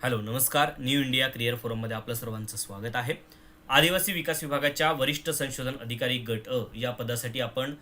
Hello नमस्कार. New India Keir फोरममध्ये आपलं सर्वांचं स्वागत आहे. आदिवासी विकास विभागाच्या वरिष्ठ संशोधन अधिकारी गट अ या पदासाठी आपण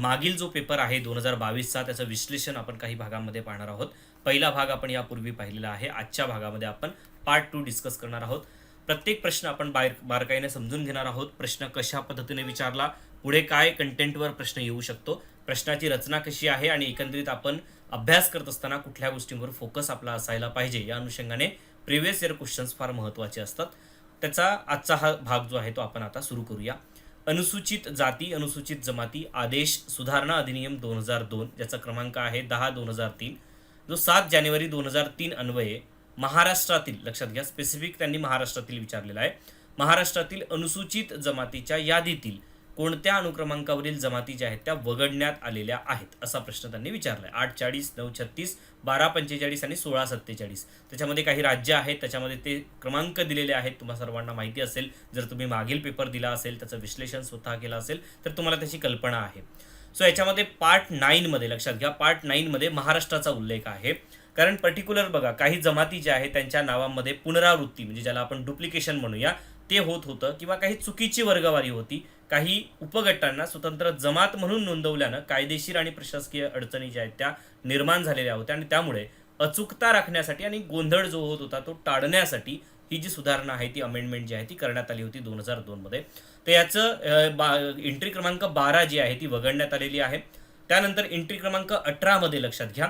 मागील जो पेपर आहे दोन हजार बावीसचा त्याचं विश्लेषण आपण काही भागामध्ये पाहणार आहोत. पहिला भाग आपण यापूर्वी पाहिलेला आहे. आजच्या भागामध्ये आपण पार्ट टू डिस्कस करणार आहोत. प्रत्येक प्रश्न आपण बार बारकाईने समजून घेणार आहोत. प्रश्न कशा पद्धतीने विचारला पुढे काय कंटेंटवर प्रश्न येऊ शकतो प्रश्नाची रचना कशी आहे आणि एकंदरीत आपण अभ्यास करत असताना कुठल्या गोष्टींवर फोकस आपला असायला पाहिजे या अनुषंगाने प्रिव्हियस इयर क्वेश्चन्स फार महत्त्वाचे असतात. त्याचा आजचा हा भाग जो आहे तो आपण आता सुरू करूया. अनुसूचित जाती अनुसूचित जमाती आदेश सुधारणा अधिनियम दोन हजार दोन ज्याचा क्रमांक आहे दहा दोन हजार तीन जो सात जानेवारी दोन हजार तीन अन्वये महाराष्ट्रातील लक्षात घ्या स्पेसिफिक त्यांनी महाराष्ट्रातील विचारलेला आहे महाराष्ट्रातील अनुसूचित जमातीच्या यादीतील कोणत्या अनुक्रमांकावरील जमाती ज्या आहेत त्या वगळण्यात आलेल्या आहेत? असा प्रश्न त्यांनी विचारलाय. आठ चाळीस नऊ छत्तीस बारा पंचेचाळीस आणि सोळा सत्तेचाळीस त्याच्यामध्ये काही राज्य आहेत. त्याच्यामध्ये ते क्रमांक दिलेले आहेत. तुम्हाला सर्वांना माहिती असेल. जर तुम्ही मागील पेपर दिला असेल त्याचं विश्लेषण स्वतः केलं असेल तर तुम्हाला त्याची कल्पना आहे. सो याच्यामध्ये पार्ट नाईनमध्ये लक्षात घ्या पार्ट नाईनमध्ये महाराष्ट्राचा उल्लेख आहे. कारण पर्टिक्युलर बघा काही जमाती ज्या आहेत त्यांच्या नावामध्ये पुनरावृत्ती म्हणजे ज्याला आपण डुप्लिकेशन म्हणूया ते होत होतं किंवा काही चुकीची वर्गवारी होती काही उपगटांना स्वतंत्र जमात म्हणून नोंदवल्यानं कायदेशीर आणि प्रशासकीय अडचणी ज्या आहेत त्या निर्माण झालेल्या होत्या आणि त्यामुळे अचूकता राखण्यासाठी आणि गोंधळ जो होत होता तो टाळण्यासाठी ही जी सुधारणा आहे ती अमेंडमेंट जी आहे ती करण्यात आली होती दोन हजार दोनमध्ये तर याचं बा एंट्री क्रमांक बारा जी आहे ती वगळण्यात आलेली आहे. त्यानंतर एंट्री क्रमांक अठरामध्ये लक्षात घ्या.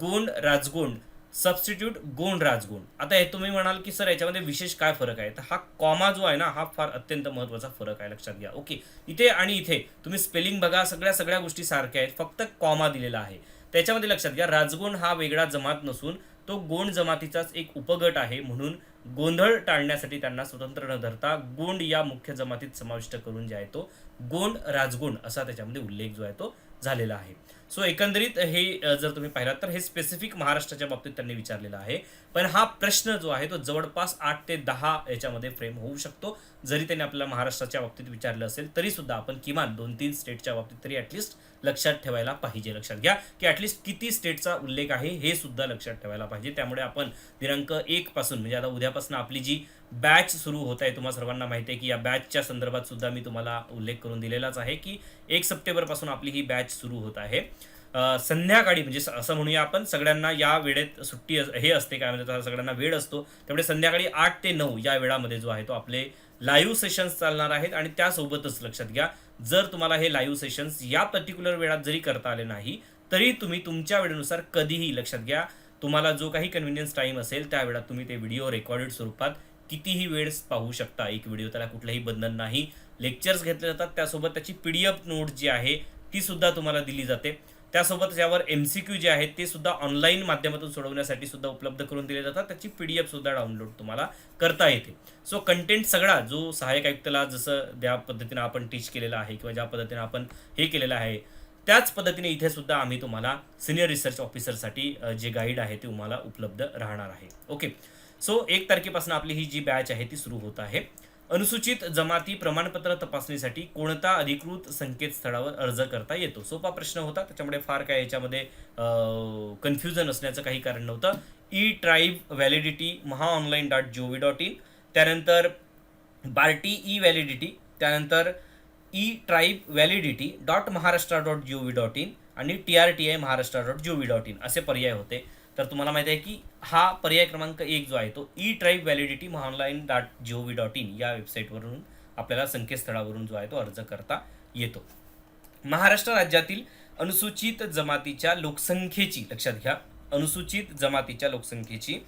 गोंड राजगोंड सबस्टिट्यूट गोंड राजगुण. आता हे तुम्ही म्हणाल की सर याच्यामध्ये विशेष काय फरक आहे? तर हा कॉमा जो आहे ना हा फार अत्यंत महत्त्वाचा फरक आहे लक्षात घ्या. ओके? इथे आणि इथे तुम्ही स्पेलिंग बघा सगळ्या सगळ्या गोष्टी सारख्या आहेत फक्त कॉमा दिलेला आहे. त्याच्यामध्ये लक्षात घ्या राजगुण हा वेगळा जमात नसून तो गोंड जमातीचाच एक उपगट आहे. म्हणून गोंधळ टाळण्यासाठी त्यांना स्वतंत्र न धरता गोंड या मुख्य जमातीत समाविष्ट करून जे आहे तो गोंड राजगुण असा त्याच्यामध्ये उल्लेख जो आहे तो झालेला आहे. सो एकंदरीत हे जर तुम्ही पाहिलात तर हे स्पेसिफिक महाराष्ट्राच्या बाबतीत त्यांनी विचारलेलं आहे. पण हा प्रश्न जो आहे तो जवळपास आठ ते दहा याच्यामध्ये फ्रेम होऊ शकतो. जरी त्यांनी आपल्याला महाराष्ट्राच्या बाबतीत विचारलं असेल तरी सुद्धा आपण किमान दोन तीन स्टेटच्या बाबतीत तरी ॲटलिस्ट लक्षात ठेवायला पाहिजे लक्षात घ्या. की ॲटलिस्ट किती स्टेटचा उल्लेख आहे हे सुद्धा लक्षात ठेवायला पाहिजे. त्यामुळे आपण दिनांक एक पासून म्हणजे आता उद्यापासून आपली जी बॅच सुरू होत आहे. तुम्हाला सर्वांना माहिती आहे की या बॅचच्या संदर्भात सुद्धा मी तुम्हाला उल्लेख करून दिलेलाच आहे की एक सप्टेंबरपासून आपली ही बॅच सुरू होत आहे. संध्याकाळी म्हणजे स- असं म्हणूया आपण सगळ्यांना या वेळेत सुट्टी अस- हे असते काय म्हणजे सगळ्यांना वेळ असतो. त्यामुळे संध्याकाळी आठ ते नऊ या वेळामध्ये जो आहे तो आपले लाईव्ह सेशन्स चालणार आहेत आणि त्यासोबतच लक्षात घ्या जर तुम्हाला हे लाईव्ह सेशन्स या पर्टिक्युलर वेळात जरी करता आले नाही तरी तुम्ही तुमच्या वेळेनुसार कधीही लक्षात घ्या. तुम्हाला जो काही कन्व्हिनियन्स टाईम असेल त्या वेळात तुम्ही ते व्हिडिओ रेकॉर्डेड स्वरूपात कितीही वेळेस पाहू शकता एक व्हिडिओ त्याला कुठलंही बंधन नाही. लेक्चर्स घेतले जातात त्यासोबत त्याची पी डी एफ नोट जी आहे ती सुद्धा तुम्हाला दिली जाते. त्यासोबत ज्यावर एम सी क्यू जे आहेत ते सुद्धा ऑनलाईन माध्यमातून सोडवण्यासाठी सुद्धा उपलब्ध करून दिले जातात. त्याची पी डी एफ सुद्धा डाउनलोड तुम्हाला करता येते. सो कंटेंट सगळा जो सहाय्यक आयुक्ताला जसं ज्या पद्धतीनं आपण टीच केलेला आहे किंवा ज्या पद्धतीनं आपण हे केलेलं आहे त्याच पद्धतीने इथे सुद्धा आम्ही तुम्हाला सिनियर रिसर्च ऑफिसरसाठी जे गाईड आहे ते तुम्हाला उपलब्ध राहणार आहे. ओके सो एक तारखेपासून आपली ही जी बॅच आहे ती सुरू होत आहे. अनुसूचित जमाती प्रमाणपत्र तपासणीसाठी कोणता अधिकृत संकेतस्थळावर अर्ज करता येतो? सोपा प्रश्न होता. त्याच्यामुळे फार काय याच्यामध्ये कन्फ्युजन असण्याचं काही कारण नव्हतं. E tribe validity Maha online dot G V dot in त्यानंतर बार्टी ई व्हॅलिडिटी त्यानंतर e tribe validity dot Maharashtra dot G O V dot in आणि T R T I Maharashtra dot G O V dot in असे पर्याय होते. तर तुम्हाला माहिती आहे की हा पर्याय क्रमांक एक जो आहे तो e tribe validity Maha online dot G O V dot in या वेबसाईटवरून आपल्याला संकेतस्थळावरून जो आहे तो अर्ज करता येतो. महाराष्ट्र राज्यातील अनुसूचित जमातीच्या लोकसंख्येची लक्षात घ्या अनुसूचित जमातीच्या लोकसंख्येची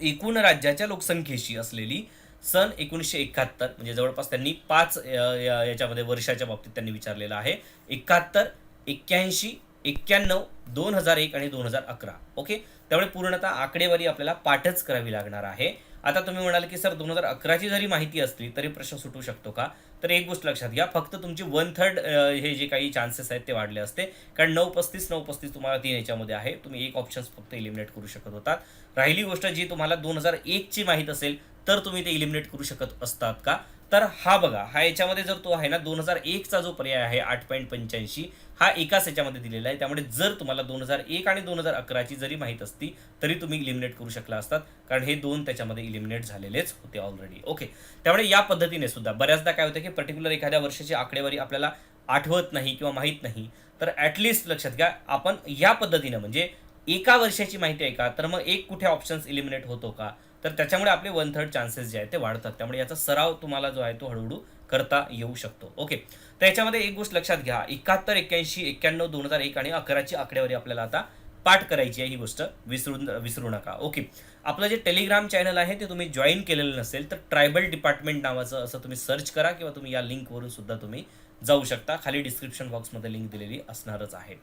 एकूण राज्याच्या लोकसंख्येशी असलेली सन एकोणीसशे एकाहत्तर म्हणजे जवळपास त्यांनी पाच याच्यामध्ये वर्षाच्या बाबतीत त्यांनी विचारलेलं आहे. एकाहत्तर एक्क्याऐंशी एक्क्याण्णव दोन हजार एक आणि दोन हजार अकरा. ओके? त्यामुळे पूर्णतः आकडेवारी आपल्याला पाठच करावी लागणार आहे. आता तुम्ही म्हणाल की सर दोन हजार अकराची जरी माहिती असली तरी प्रश्न सुटू शकतो का? तर एक गोष्ट लक्षात घ्या. फक्त तुमची वन थर्ड हे जे काही चान्सेस आहेत ते वाढले असते. कारण नऊ पस्तीस नऊ पस्तीस तुम्हाला तीन याच्यामध्ये आहे. तुम्ही एक ऑप्शन्स फक्त इलिमिनेट करू शकत होतात. राहिली गोष्ट जी तुम्हाला दोन हजार एकची माहीत असेल तर तुम्ही ते इलिमिनेट करू शकत असतात का? तर हा बघा हा याच्यामध्ये जर तो आहे ना दोन हजार एकचा जो पर्याय आहे आठ पॉईंट पंच्याऐंशी हा एकाच याच्यामध्ये दिलेला आहे. त्यामुळे जर तुम्हाला दोन हजार एक आणि दोन हजार अकराची जरी माहीत असती तरी तुम्ही इलिमिनेट करू शकला असतात कारण हे दोन त्याच्यामध्ये इलिमिनेट झालेलेच होते ऑलरेडी ओके त्यामुळे या पद्धतीने सुद्धा बऱ्याचदा काय होतं की पर्टिक्युलर एखाद्या वर्षाची आकडेवारी आपल्याला आठवत नाही किंवा माहीत नाही तर ॲटलिस्ट लक्षात घ्या आपण या पद्धतीनं म्हणजे एका वर्षाची माहिती आहे का? तर मग एक कुठे ऑप्शन्स इलिमिनेट होतो का? तर त्याच्यामुळे आपले वन थर्ड चान्सेस जे आहेत ते वाढतात. त्यामुळे याचा सराव तुम्हाला जो आहे तो हळूहळू करता येऊ शकतो. ओके तर याच्यामध्ये एक गोष्ट लक्षात घ्या. एकाहत्तर एक्क्याऐंशी एक्क्याण्णव दोन हजार एक आणि अकराची आकडेवारी आपल्याला आता पाठ करायची आहे ही गोष्ट. विसरून विसरू नका. ओके आपलं जे टेलिग्राम चॅनल आहे ते तुम्ही जॉईन केलेलं नसेल तर ट्रायबल डिपार्टमेंट नावाचं असं तुम्ही सर्च करा किंवा तुम्ही या लिंकवरून सुद्धा तुम्ही जाऊ शकता. खाली डिस्क्रिप्शन बॉक्समध्ये लिंक दिलेली असणारच आहे.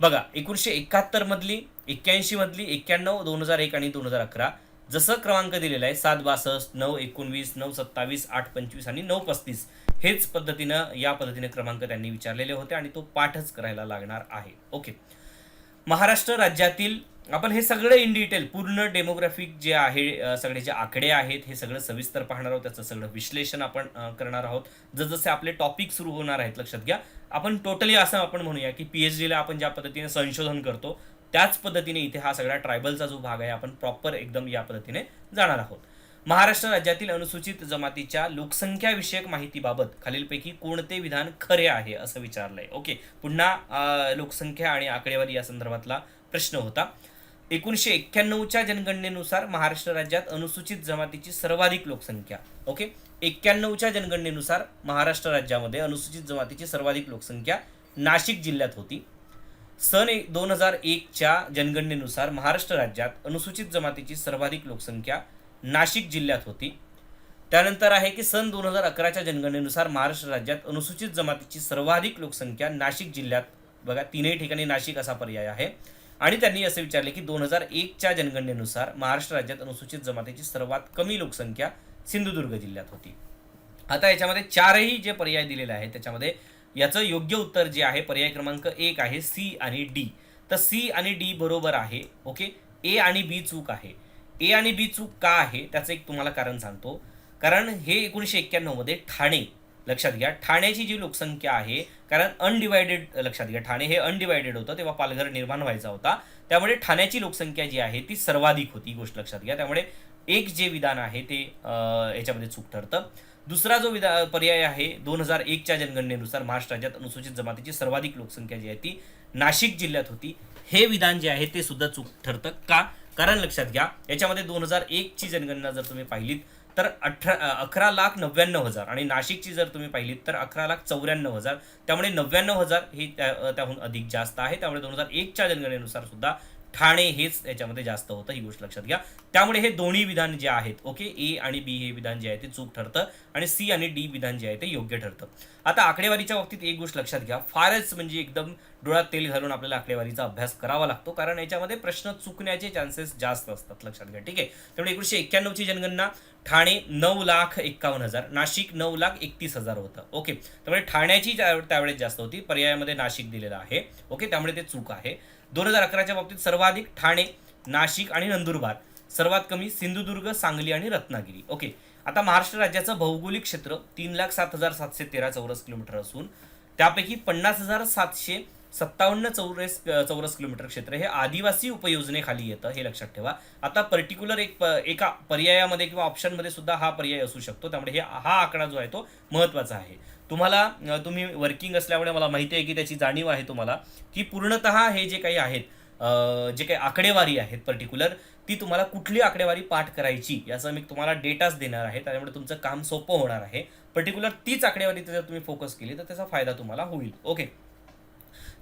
बघा एकोणीसशे एकाहत्तरमधली एक्क्याऐंशीमधली एक्क्याण्णव दोन हजार एक आणि दोन हजार अकरा जसं क्रमांक दिलेला आहे सात बासष्ट नऊ एकोणवीस नऊ सत्तावीस आठ पंचवीस आणि नऊ पस्तीस हेच पद्धतीनं या पद्धतीने क्रमांक त्यांनी विचारलेले होते आणि तो पाठच करायला लागणार आहे. ओके. महाराष्ट्र राज्यातील आपण हे सगळं इन डिटेल पूर्ण डेमोग्राफिक जे आहे सगळे जे आकडे आहेत हे सगळं सविस्तर पाहणार आहोत त्याचं सगळं विश्लेषण आपण करणार आहोत. जसजसे आपले टॉपिक सुरू होणार आहेत लक्षात घ्या. आपण टोटली असं आपण म्हणूया की पी एच डीला आपण ज्या पद्धतीने संशोधन करतो त्याच पद्धतीने इथे हा सगळा ट्रायबलचा जो भाग आहे आपण प्रॉपर एकदम या पद्धतीने जाणार आहोत. महाराष्ट्र राज्यातील अनुसूचित जमातीच्या लोकसंख्याविषयक माहितीबाबत खालीलपैकी कोणते विधान खरे आहे असं विचारलंय. ओके पुन्हा लोकसंख्या आणि आकडेवारी या संदर्भातला प्रश्न होता. एकोणीसशे एक्क्याण्णवच्या जनगणनेनुसार महाराष्ट्र राज्यात अनुसूचित जमातीची सर्वाधिक लोकसंख्या. ओके एक्क्याण्णवच्या जनगणनेनुसार महाराष्ट्र राज्यामध्ये अनुसूचित जमातीची सर्वाधिक लोकसंख्या नाशिक जिल्ह्यात होती. सन एक दोन हजार एकच्या जनगणनेनुसार महाराष्ट्र राज्यात अनुसूचित जमातीची सर्वाधिक लोकसंख्या नाशिक जिल्ह्यात होती. त्यानंतर आहे की सन दोन हजार अकराच्या जनगणनेनुसार महाराष्ट्र राज्यात अनुसूचित जमातीची सर्वाधिक लोकसंख्या नाशिक जिल्ह्यात बघा तीनही ठिकाणी नाशिक असा पर्याय आहे. आणि त्यांनी असे विचारले की दोन हजार एकच्या जनगणनेनुसार महाराष्ट्र राज्यात अनुसूचित जमातीची सर्वात कमी लोकसंख्या सिंधुदुर्ग जिल्ह्यात होती. आता याच्यामध्ये चारही जे पर्याय दिलेले आहेत त्याच्यामध्ये याचं योग्य उत्तर जे आहे पर्याय क्रमांक एक आहे सी आणि डी. तर सी आणि डी बरोबर आहे ओके? ए आणि बी चूक आहे. ए आणि बी चूक का आहे त्याचं एक तुम्हाला कारण सांगतो. कारण हे एकोणीसशे एक्क्याण्णवमध्ये ठाणे लक्षात घ्या. ठाण्याची जी लोकसंख्या आहे कारण अनडिवायडेड लक्षात घ्या ठाणे हे अनडिवायडेड होतं तेव्हा पालघर निर्माण व्हायचा होता. त्यामुळे ठाण्याची लोकसंख्या जी आहे ती सर्वाधिक होती ही गोष्ट लक्षात घ्या. त्यामुळे एक जे विधान आहे ते याच्यामध्ये चूक ठरतं. दुसरा जो विधा पर्याय आहे दोन हजार एकच्या जनगणनेनुसार महाराष्ट्र राज्यात अनुसूचित जमातीची सर्वाधिक लोकसंख्या जी आहे ती नाशिक जिल्ह्यात होती. हे विधान जे आहे ते सुद्धा चूक ठरतं का? कारण लक्षात घ्या याच्यामध्ये दोन हजार एकची जनगणना जर तुम्ही पाहिलीत तर अठरा अकरा लाख नव्याण्णव हजार आणि नाशिकची जर तुम्ही पाहिलीत तर अकरा लाख चौऱ्याण्णव हजार. त्यामुळे नव्याण्णव हजार हे त्या- त्याहून अधिक जास्त आहे. त्यामुळे दोन हजार एकच्या जनगणनेनुसार सुद्धा ठाणे हेच याच्यामध्ये जास्त होतं ही गोष्ट लक्षात घ्या. त्यामुळे हे दोन्ही विधान जे आहेत ओके ए आणि बी हे विधान जे आहे ते चूक ठरतं आणि सी आणि डी विधान जे आहे ते योग्य ठरतं. आता आकडेवारीच्या बाबतीत एक गोष्ट लक्षात घ्या. फारच म्हणजे एकदम डोळ्यात तेल घालून आपल्याला आकडेवारीचा अभ्यास करावा लागतो कारण याच्यामध्ये प्रश्न चुकण्याचे चान्सेस जास्त असतात लक्षात घ्या ठीक आहे? त्यामुळे एकोणीसशे एक्क्याण्णवची जनगणना ठाणे नऊ लाख एक्कावन्न हजार नाशिक नऊ लाख एकतीस हजार होतं ओके? त्यामुळे ठाण्याची त्यावेळेस जास्त होती पर्यायामध्ये नाशिक दिलेलं आहे ओके? त्यामुळे ते चूक आहे. दोन हजार अकराच्या बाबतीत सर्वाधिक ठाणे नाशिक आणि नंदुरबार. सर्वात कमी सिंधुदुर्ग सांगली आणि रत्नागिरी. ओके. आता महाराष्ट्र राज्याचं भौगोलिक क्षेत्र तीन लाख सात हजार सातशे तेरा चौरस किलोमीटर असून त्यापैकी पन्नास हजार सातशे सत्तावन्न चौरस चौरस किलोमीटर क्षेत्र हे आदिवासी उपयोजनेखाली येतं हे लक्षात ठेवा. आता पर्टिक्युलर एक प- एका पर्यायामध्ये किंवा ऑप्शनमध्ये सुद्धा हा पर्याय असू शकतो. त्यामुळे हे हा आकडा जो आहे तो महत्त्वाचा आहे. तुम्हाला तुम्ही वर्किंग असल्यामुळे मला माहिती आहे की त्याची जाणीव आहे तुम्हाला की पूर्णतः हे जे काही आहेत जे काही आकडेवारी आहेत पर्टिक्युलर ती तुम्हाला कुठली आकडेवारी पाठ करायची याचा मी तुम्हाला डेटाच देणार आहे. त्यामुळे तुमचं काम सोपं होणार आहे. पर्टिक्युलर तीच आकडेवारी जर तुम्ही फोकस केली तर त्याचा फायदा तुम्हाला होईल. ओके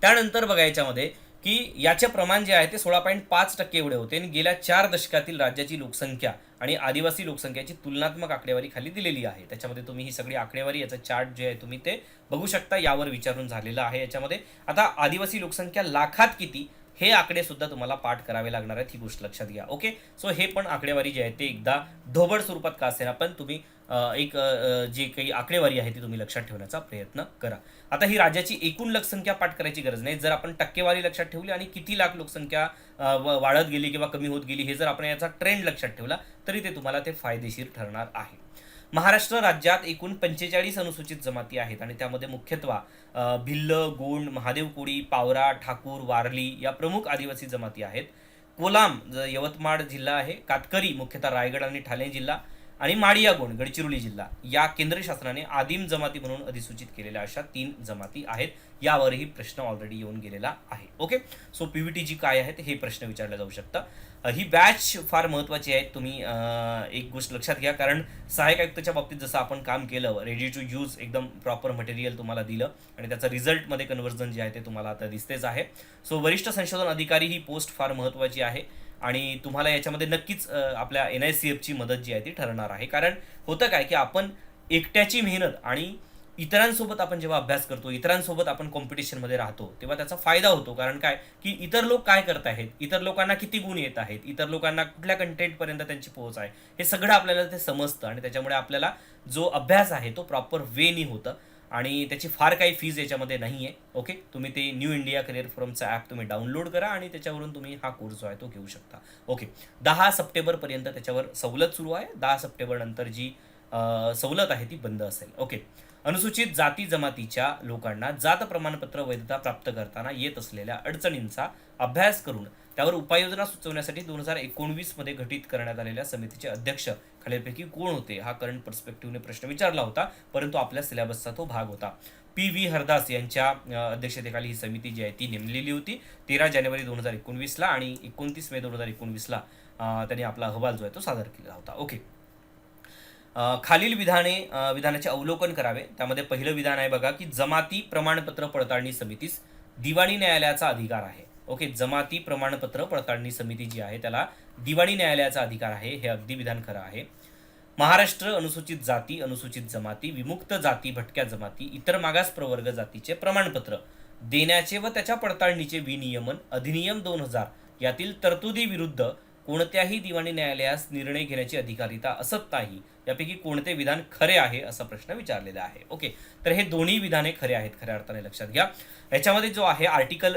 त्यानंतर बघा याच्यामध्ये की याचे प्रमाण जे आहे ते सोळा पॉईंट पाच टक्के एवढे होते. आणि गेल्या चार दशकातील राज्याची लोकसंख्या आणि आदिवासी लोकसंख्याची तुलनात्मक आकडेवारी खाली दिलेली आहे. त्याच्यामध्ये तुम्ही ही सगळी आकडेवारी याचं चार्ट जे आहे तुम्ही ते बघू शकता. यावर विचारून झालेलं आहे याच्यामध्ये. आता आदिवासी लोकसंख्या लाखात किती? हे आकडे सुद्धा तुम्हाला पाठ करावे लागणार आहेत ही गोष्ट लक्षात घ्या ओके सो हे पण आकडेवारी जी आहे ते एकदा ढोबळ स्वरूपात का असेल पण तुम्ही एक जे जी काही आकडेवारी आहे ती तुम्ही लक्षात ठेवण्याचा प्रयत्न करा. आता ही राज्याची एकूण लोकसंख्या पाठ करायची गरज नाही. जर आपण टक्केवारी लक्षात ठेवली आणि किती लाख लोकसंख्या वाढत गेली किंवा कमी होत गेली हे जर आपण याचा ट्रेंड लक्षात ठेवला तरी ते तुम्हाला ते फायदेशीर ठरणार आहे. महाराष्ट्र राज्यात एकूण पंचेचाळीस अनुसूचित जमाती आहेत आणि त्यामध्ये मुख्यत्वे भिल्ल गोंड महादेव कोळी पावरा ठाकूर वारली या प्रमुख आदिवासी जमाती आहेत. कोलाम ज- यवतमाळ जिल्हा आहे कातकरी मुख्यतः रायगड आणि ठाणे जिल्हा आणि माडिया गोंड गडचिरोली जिल्हा या केंद्र शासनाने आदिम जमाती म्हणून अधिसूचित केलेल्या अशा तीन जमाती आहेत. यावरही प्रश्न ऑलरेडी येऊन गेलेला आहे. ओके सो पीव्हीटी जी काय आहे ते हे प्रश्न विचारले जाऊ शकतं. ही बॅच फार महत्त्वाची आहे. तुम्ही एक गोष्ट लक्षात घ्या. कारण सहाय्यक आयुक्ताच्या बाबतीत जसं आपण काम केलं रेडी टू यूज एकदम प्रॉपर मटेरियल तुम्हाला दिलं आणि त्याचं रिझल्टमध्ये कन्व्हर्जन जे आहे ते तुम्हाला आता दिसतेच आहे. सो वरिष्ठ संशोधन अधिकारी ही पोस्ट फार महत्त्वाची आहे आणि तुम्हाला याच्यामध्ये नक्कीच आपल्या एन आय सी एफची मदत जी आहे ती ठरणार आहे. कारण होतं काय की आपण एकट्याची मेहनत आणि इतरांसोबत आपण जेव्हा अभ्यास करतो इतरांसोबत आपण कॉम्पिटिशनमध्ये राहतो तेव्हा त्याचा फायदा होतो. कारण काय? की इतर लोक काय करत आहेत? इतर लोकांना किती गुण येत आहेत? इतर लोकांना कुठल्या कंटेंटपर्यंत त्यांची पोहोच आहे? हे सगळं आपल्याला ते समजतं आणि त्याच्यामुळे आपल्याला जो अभ्यास आहे तो प्रॉपर वेनी होतं. आणि त्याची फार काही फीज याच्यामध्ये नाही आहे ओके तुम्ही ते न्यू इंडिया करिअर फोरमचा ॲप तुम्ही डाउनलोड करा आणि त्याच्यावरून तुम्ही हा कोर्स जो आहे तो घेऊ शकता. ओके दहा सप्टेंबरपर्यंत त्याच्यावर सवलत सुरू आहे. दहा सप्टेंबर नंतर जी सवलत आहे ती बंद असेल. ओके अनुसूचित जाती जमातीच्या लोकांना जात प्रमाणपत्र वैधता प्राप्त करताना येत असलेल्या अडचणींचा अभ्यास करून त्यावर उपाययोजना सुचवण्यासाठी दोन हजार एकोणवीसमध्ये घटित करण्यात आलेल्या समितीचे अध्यक्ष खालीलपैकी कोण होते? हा करंट पर्स्पेक्टिव्हने प्रश्न विचारला होता परंतु आपल्या सिलेबसचा तो भाग होता. पी व्ही हरदास यांच्या अध्यक्षतेखाली ही समिती जी आहे ती नेमलेली होती. तेरा जानेवारी दोन हजार एकोणवीसला आणि एकोणतीस मे दोन हजार एकोणवीसला त्यांनी आपला अहवाल जो आहे तो सादर केला होता. ओके. खालील विधाने विधानाचे अवलोकन करावे. त्यामध्ये पहिलं विधान आहे बघा की जमाती प्रमाणपत्र पडताळणी समितीस दिवाणी न्यायालयाचा अधिकार आहे. ओके जमाती प्रमाणपत्र पडताळणी समिती जी आहे त्याला दिवाणी न्यायालयाचा अधिकार आहे. हे अगदी विधान खरं आहे. महाराष्ट्र अनुसूचित जाती अनुसूचित जमाती विमुक्त जाती भटक्या जमाती इतर मागास प्रवर्ग जातीचे प्रमाणपत्र देण्याचे व त्याच्या पडताळणीचे विनियमन अधिनियम दोन हजार यातील तरतुदीविरुद्ध कोणत्याही दिवाणी न्यायालयास निर्णय घेण्याची अधिकारिता असत नाही. यापैकी कोणते विधान खरे आहे असा प्रश्न विचारलेला आहे. ओके तर हे दोन्ही विधाने खरे आहेत खऱ्या अर्थाने लक्षात घ्या. याच्यामध्ये जो आहे आर्टिकल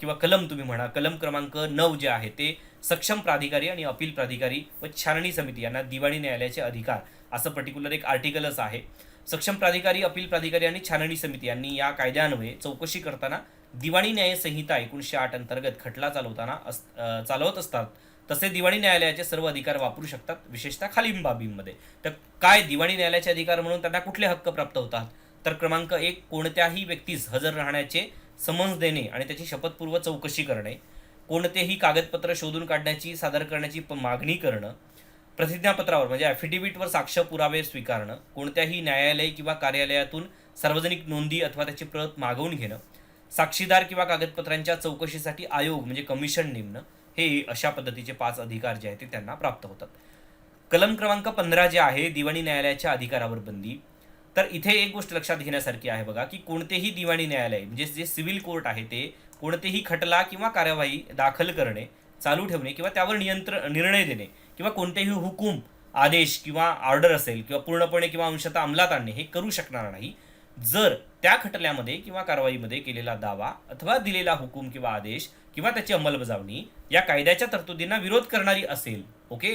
किंवा कलम तुम्ही म्हणा कलम क्रमांक नऊ जे आहे ते सक्षम प्राधिकारी आणि अपील प्राधिकारी व छाननी समिती यांना दिवाणी न्यायालयाचे अधिकार असं पर्टिक्युलर एक आर्टिकलच आहे. सक्षम प्राधिकारी अपील प्राधिकारी आणि छाननी समिती यांनी या कायद्यान्वये चौकशी करताना दिवाणी न्याय संहिता एकोणीसशे आठ अंतर्गत खटला चालवताना अस- चालवत असतात. तसे दिवाणी न्यायालयाचे सर्व अधिकार वापरू शकतात विशेषतः खालील बाबींमध्ये. तर काय दिवाणी न्यायालयाचे अधिकार म्हणून त्यांना कुठले हक्क प्राप्त होतात? तर क्रमांक एक कोणत्याही व्यक्तीस हजर राहण्याचे समन्स देणे आणि त्याची शपथपूर्व चौकशी करणे. कोणतेही कागदपत्र शोधून काढण्याची सादर करण्याची प- मागणी करणं. प्रतिज्ञापत्रावर म्हणजे ॲफिडेव्हिटवर साक्ष पुरावे स्वीकारणं. कोणत्याही न्यायालय किंवा कार्यालयातून सार्वजनिक नोंदी अथवा त्याची प्रत मागवून घेणं. साक्षीदार किंवा कागदपत्रांच्या चौकशीसाठी आयोग म्हणजे कमिशन नेमणं. हे अशा पद्धतीचे पाच अधिकार जे आहेत ते त्यांना प्राप्त होतात. कलम क्रमांक पंधरा जे आहे दिवाणी न्यायालयाच्या अधिकारावर बंदी. तर इथे एक गोष्ट लक्षात घेण्यासारखी आहे बघा की कोणतेही दिवाणी न्यायालय म्हणजे जे सिव्हिल कोर्ट आहे ते कोणतेही खटला किंवा कार्यवाही दाखल करणे चालू ठेवणे किंवा त्यावर नियंत्रण निर्णय देणे किंवा कोणतेही हुकूम आदेश किंवा ऑर्डर असेल किंवा पूर्णपणे किंवा अंशतः अंमलात आणणे हे करू शकणार नाही. जर त्या खटल्यामध्ये किंवा कारवाईमध्ये केलेला दावा अथवा दिलेला हुकूम किंवा आदेश किंवा त्याची अंमलबजावणी या कायद्याच्या तरतुदींना विरोध करणारी असेल ओके?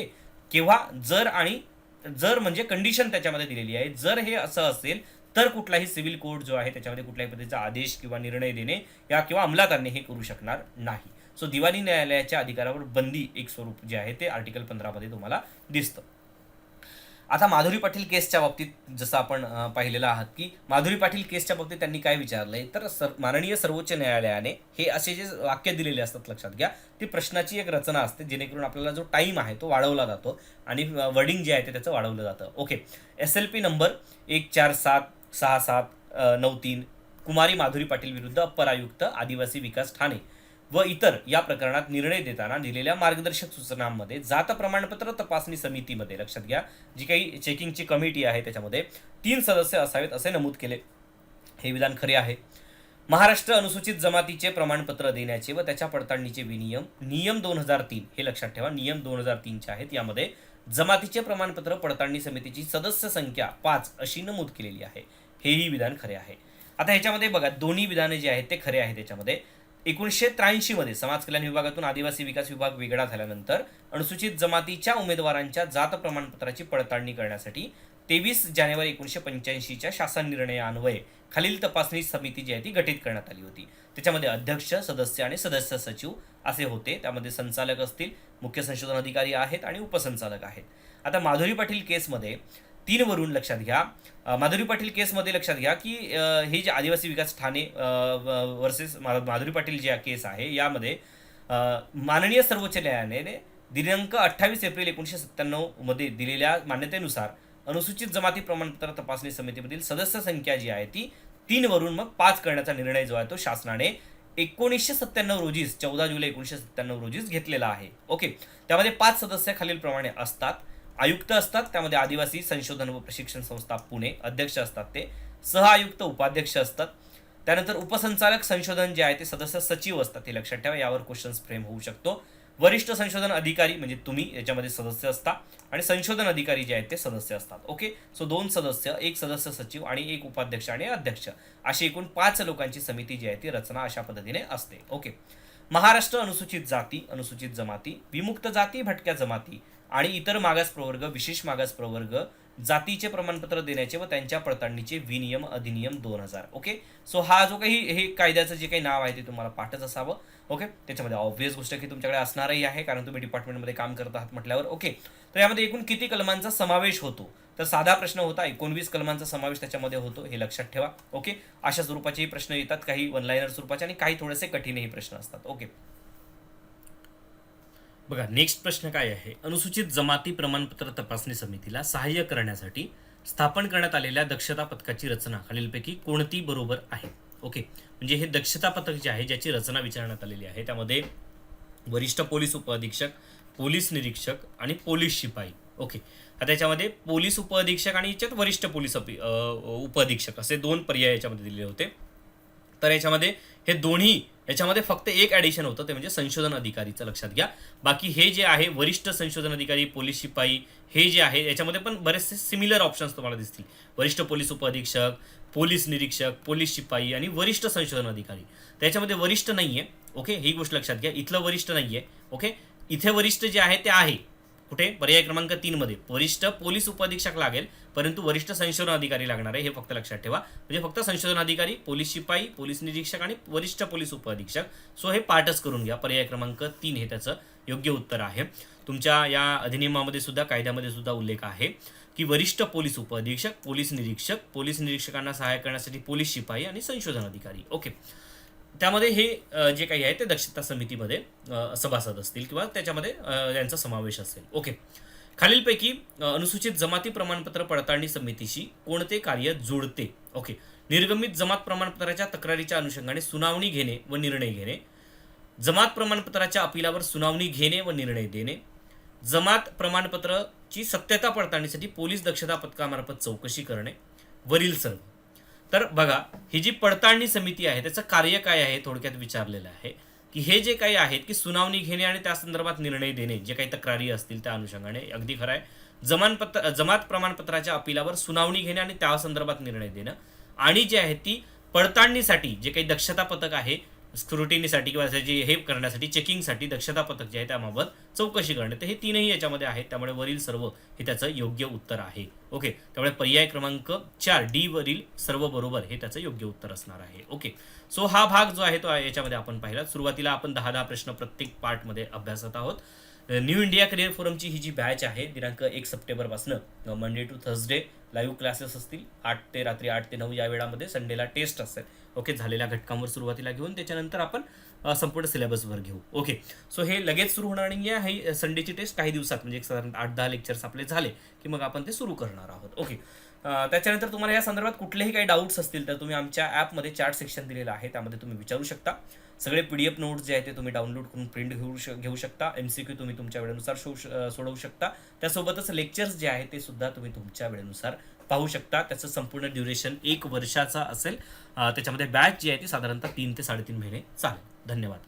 केव्हा जर आणि जर म्हणजे कंडिशन त्याच्यामध्ये दिलेली आहे. जर हे असं असेल तर कुठलाही सिव्हिल कोर्ट जो आहे त्याच्यामध्ये कुठल्याही पद्धतीचा आदेश किंवा निर्णय देणे या किंवा अंमलात आणणे हे करू शकणार नाही. सो दिवाणी न्यायालयाच्या अधिकारावर बंदी एक स्वरूप जे आहे ते आर्टिकल पंधरामध्ये तुम्हाला दिसतं. आता माधुरी पाटील केसच्या बाबतीत जसं आपण पाहिलेलं आहात की माधुरी पाटील केसच्या बाबतीत त्यांनी काय विचारलंय? तर सर माननीय सर्वोच्च न्यायालयाने हे असे जे वाक्य दिलेले असतात लक्षात घ्या ती प्रश्नाची एक रचना असते जेणेकरून आपल्याला जो टाईम आहे तो वाढवला जातो आणि वर्डिंग जे आहे ते त्याचं वाढवलं जातं. Okay. S L P number एक चार सात सहा सात नऊ तीन कुमारी माधुरी पाटील विरुद्ध अप्पर आयुक्त आदिवासी विकास ठाणे. व इतर या प्रकरणात निर्णय देताना दिलेल्या मार्गदर्शक सूचनांमध्ये जात प्रमाणपत्र तपासणी समितीमध्ये लक्षात घ्या जी काही चेकिंगची कमिटी आहे त्याच्यामध्ये तीन सदस्य असावेत असे नमूद केले. हे विधान खरे आहे. महाराष्ट्र अनुसूचित जमातीचे प्रमाणपत्र देण्याचे व त्याच्या पडताळणीचे विनियम नियम दोन हजार तीन हे लक्षात ठेवा नियम दोन हजार तीनचे आहेत. यामध्ये जमातीचे प्रमाणपत्र पडताळणी समितीची सदस्य संख्या पाच अशी नमूद केलेली आहे. हेही विधान खरे आहे. आता ह्याच्यामध्ये बघा दोन्ही विधाने जे आहेत ते खरे आहेत त्याच्यामध्ये. एकोणीसशे त्र्याऐंशीमध्ये समाज कल्याण विभागातून आदिवासी विकास विभाग वेगळा झाल्यानंतर अनुसूचित जमातीच्या उमेदवारांच्या जात प्रमाणपत्राची पडताळणी करण्यासाठी तेवीस जानेवारी एकोणीसशे पंच्याऐंशीच्या शासन निर्णयान्वये खालील तपासणी समिती जी आहे ती गठीत करण्यात आली होती. त्याच्यामध्ये अध्यक्ष सदस्य आणि सदस्य सचिव असे होते. त्यामध्ये संचालक असतील मुख्य संशोधन अधिकारी आहेत आणि उपसंचालक आहेत. आता माधुरी पाटील केसमध्ये तीनवरून लक्षात घ्या. माधुरी पाटील केसमध्ये लक्षात घ्या की हे जे आदिवासी विकास ठाणे वर्सेस माधुरी पाटील जे केस आहे यामध्ये माननीय सर्वोच्च न्यायालयाने दिनांक अठ्ठावीस एप्रिल एकोणीसशे सत्त्याण्णवमध्ये दिलेल्या मान्यतेनुसार अनुसूचित जमाती प्रमाणपत्र तपासणी समितीमधील सदस्य संख्या जी आहे ती तीनवरून मग पाच करण्याचा निर्णय जो आहे तो शासनाने एकोणीसशे सत्त्याण्णव रोजीच चौदा जुलै एकोणीसशे सत्त्याण्णव रोजीच घेतलेला आहे. ओके? त्यामध्ये पाच सदस्य खालीलप्रमाणे असतात. आयुक्त असतात त्यामध्ये आदिवासी संशोधन व प्रशिक्षण संस्था पुणे अध्यक्ष असतात ते. सहआयुक्त उपाध्यक्ष असतात. त्यानंतर उपसंचालक संशोधन जे आहे ते सदस्य सचिव असतात हे लक्षात ठेवा. यावर क्वेश्चन्स फ्रेम होऊ शकतो. वरिष्ठ संशोधन अधिकारी म्हणजे तुम्ही याच्यामध्ये सदस्य असता आणि संशोधन अधिकारी जे आहेत ते सदस्य असतात. ओके सो दोन सदस्य एक सदस्य सचिव आणि एक उपाध्यक्ष आणि अध्यक्ष. अशी एकूण पाच लोकांची समिती जी आहे ती रचना अशा पद्धतीने असते. ओके महाराष्ट्र अनुसूचित जाती अनुसूचित जमाती विमुक्त जाती भटक्या जमाती. आणि इतर मागास प्रवर्ग विशेष मागास प्रवर्ग जातीचे प्रमाणपत्र देण्याचे व त्यांच्या पडताळणीचे विनियम अधिनियम दोन हजार. ओके सो हा जो काही हे कायद्याचं जे काही नाव आहे ते तुम्हाला पाठच असावं. ओके त्याच्यामध्ये ऑब्व्हियस गोष्ट की तुमच्याकडे असणारही आहे कारण तुम्ही डिपार्टमेंटमध्ये काम करत आहात म्हटल्यावर. ओके तर यामध्ये एकूण किती कलमांचा समावेश होतो? तर साधा प्रश्न होता एकोणवीस कलमांचा समावेश त्याच्यामध्ये होतो हे लक्षात ठेवा. ओके अशा स्वरूपाचेही प्रश्न येतात काही वनलायनर स्वरूपाचे आणि काही थोडेसे कठीणही प्रश्न असतात. ओके बघा नेक्स्ट प्रश्न काय आहे? अनुसूचित जमाती प्रमाणपत्र तपासणी समितीला सहाय्य करण्यासाठी स्थापन करण्यात आलेल्या दक्षता पथकाची रचना खालीलपैकी कोणती बरोबर आहे? ओके म्हणजे हे दक्षता पथक जे आहे ज्याची रचना विचारण्यात आलेली आहे त्यामध्ये वरिष्ठ पोलीस उपअधीक्षक पोलीस निरीक्षक आणि पोलीस शिपाई. ओके आता पोलीस उपअधीक्षक आणि याच्यात वरिष्ठ पोलीस उपअधीक्षक असे दोन पर्याय याच्यामध्ये दिलेले होते. तर याच्यामध्ये हे दोन्ही याच्यामध्ये फक्त एक ॲडिशन होतं ते म्हणजे संशोधन अधिकारीचं लक्षात घ्या. बाकी हे जे आहे वरिष्ठ संशोधन अधिकारी पोलीस शिपाई हे जे आहे याच्यामध्ये पण बरेचसे सिमिलर ऑप्शन्स तुम्हाला दिसतील. वरिष्ठ पोलीस उपअधीक्षक पोलीस निरीक्षक पोलीस शिपाई आणि वरिष्ठ संशोधन अधिकारी. त्याच्यामध्ये वरिष्ठ नाही आहे ओके ही गोष्ट लक्षात घ्या. इथलं वरिष्ठ नाही आहे ओके इथे वरिष्ठ जे आहे ते आहे. कुठे? पर्याय क्रमांक तीन मध्ये. वरिष्ठ पोलीस उपअधीक्षक लागेल परंतु वरिष्ठ संशोधन अधिकारी लागणार आहे हे फक्त लक्षात ठेवा. म्हणजे फक्त संशोधन अधिकारी पोलीस शिपाई पोलीस निरीक्षक आणि वरिष्ठ पोलीस उपअधीक्षक. सो हे पाठच करून घ्या. पर्याय क्रमांक तीन हे त्याचं योग्य उत्तर आहे. तुमच्या या अधिनियमामध्ये सुद्धा कायद्यामध्ये सुद्धा उल्लेख आहे की वरिष्ठ पोलीस उपअधीक्षक पोलीस निरीक्षक पोलीस निरीक्षकांना सहाय्य करण्यासाठी पोलीस शिपाई आणि संशोधन अधिकारी. ओके. त्यामध्ये हे जे काही आहे ते दक्षता समितीमध्ये सभासद असतील किंवा त्याच्यामध्ये यांचा समावेश असेल. ओके. खालीलपैकी अनुसूचित जमाती प्रमाणपत्र पडताळणी समितीशी कोणते कार्य जुळते ओके. निर्गमित जमात प्रमाणपत्राच्या तक्रारीच्या अनुषंगाने सुनावणी घेणे व निर्णय घेणे. जमात प्रमाणपत्राच्या अपिलावर सुनावणी घेणे व निर्णय देणे. जमात प्रमाणपत्राची सत्यता पडताळणीसाठी पोलीस दक्षता पथकामार्फत चौकशी करणे. वरील सर्व. तर बघा ही जी पडताळणी समिती आहे त्याचं कार्य काय आहे थोडक्यात विचारलेलं आहे. की हे जे काही आहेत की सुनावणी घेणे आणि त्या संदर्भात निर्णय देणे जे काही तक्रारी असतील त्या अनुषंगाने अगदी खरं आहे. जमानपत्र जमात प्रमाणपत्राच्या अपिलावर सुनावणी घेणे आणि त्या संदर्भात निर्णय देणं. आणि जे आहे ती पडताळणीसाठी जे काही दक्षता पथक आहे स्क्रुटिनीसाठी किंवा त्याची हे करण्यासाठी चेकिंगसाठी दक्षता पथक जे आहे त्याबाबत चौकशी करणे. तर हे तीनही याच्यामध्ये आहेत. त्यामुळे वरील सर्व हे त्याचं योग्य उत्तर आहे. ओके. त्यामुळे पर्याय क्रमांक चार डी वरील सर्व बरोबर हे त्याचं योग्य उत्तर असणार आहे. ओके. सो हा भाग जो आहे तो याच्यामध्ये आपण पाहिला. सुरुवातीला आपण दहा दहा प्रश्न प्रत्येक पार्टमध्ये अभ्यासत आहोत. न्यू इंडिया करिअर फोरमची ही जी बॅच आहे दिनांक एक सप्टेंबरपासून Monday to Thursday live classes असतील आठ ते रात्री आठ ते नऊ या वेळामध्ये संडेला टेस्ट असेल. ओके झालेल्या घटकांवर सुरुवातीला घेऊन त्याच्यानंतर आपण संपूर्ण सिलेबसवर घेऊ. ओके सो हे लगेच सुरू होणार नाही आहे ही संडेची टेस्ट काही दिवसात म्हणजे एक साधारण आठ दहा लेक्चर्स आपले झाले की मग आपण ते सुरू करणार आहोत. ओके त्याच्यानंतर तुम्हाला या संदर्भात कुठलेही काही डाऊट्स असतील तर तुम्ही आमच्या ॲपमध्ये चार्ट सेक्शन दिलेलं आहे त्यामध्ये तुम्ही विचारू शकता. सगळे पी डी एफ नोट्स जे आहेत ते तुम्ही डाउनलोड करून प्रिंट घेऊ श घेऊ शकता. एम सी क्यू तुम्ही तुमच्या वेळेनुसार शो सोडवू शकता. त्यासोबतच लेक्चर्स जे आहेत ते सुद्धा तुम्ही तुमच्या वेळेनुसार पाहू शकता. त्याचं संपूर्ण ड्युरेशन एक वर्षाचा असेल. त्याच्यामध्ये बॅच जी आहे ती साधारणतः तीन ते साडेतीन महिने चालेल. धन्यवाद.